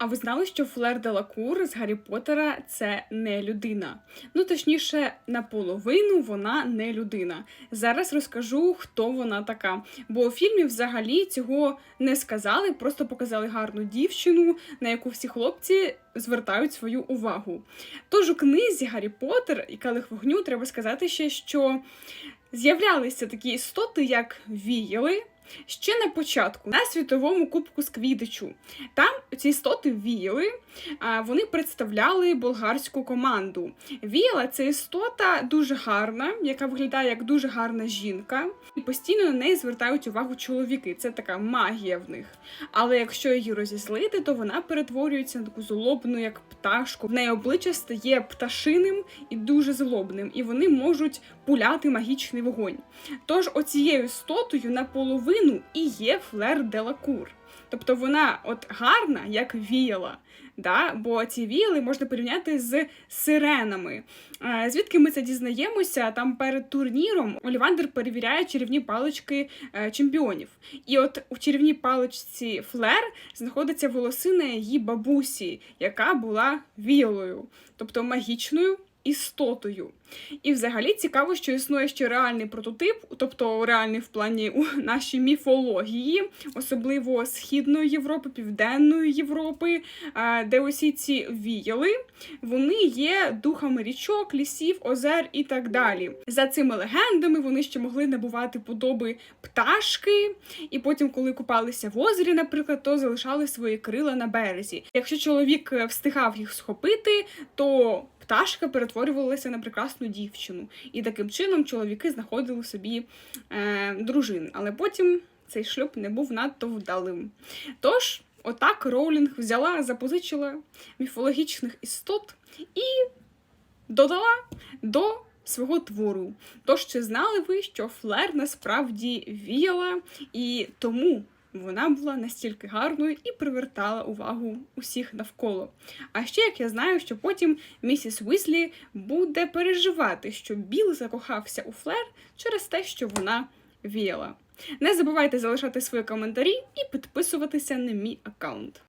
А ви знали, що Флер Делакур з Гаррі Поттера – це не людина? Ну, точніше, наполовину вона не людина. Зараз розкажу, хто вона така. Бо у фільмі взагалі цього не сказали, просто показали гарну дівчину, на яку всі хлопці звертають свою увагу. Тож у книзі Гаррі Поттер і Келих вогню треба сказати ще, що з'являлися такі істоти, як віяли. Ще на початку на світовому кубку сквідичу. Там ці істоти віяли, вони представляли болгарську команду. Віяла це істота дуже гарна, яка виглядає як дуже гарна жінка, і постійно на неї звертають увагу чоловіки. Це така магія в них. Але якщо її розізлити, то вона перетворюється на таку злобну, як пташку. В неї обличчя стає пташиним і дуже злобним, і вони можуть пуляти магічний вогонь. Тож оцією істотою наполовину і є Флер Делакур. Тобто вона от гарна, як віяла. Да? Бо ці віяли можна порівняти з сиренами. Е, Звідки ми це дізнаємося? Там перед турніром Олівандер перевіряє чарівні палички е, чемпіонів. І от у чарівній паличці Флер знаходиться волосина її бабусі, яка була віялою, тобто магічною істотою. І взагалі цікаво, що існує ще реальний прототип, тобто реальний в плані у нашій міфології, особливо Східної Європи, Південної Європи, е, де усі ці віяли, вони є духами річок, лісів, озер і так далі. За цими легендами вони ще могли набувати подоби пташки, і потім, коли купалися в озері, наприклад, то залишали свої крила на березі. Якщо чоловік е, встигав їх схопити, то пташка перетворювалася на прекрасну дівчину. І таким чином чоловіки знаходили собі е, дружин. Але потім цей шлюб не був надто вдалим. Тож, отак Роулінг взяла, запозичила міфологічних істот і додала до свого твору. Тож, чи знали ви, що Флер насправді віяла, і тому вона була настільки гарною і привертала увагу усіх навколо. А ще як я знаю, що потім місіс Уізлі буде переживати, що Біл закохався у Флер через те, що вона віяла. Не забувайте залишати свої коментарі і підписуватися на мій аккаунт.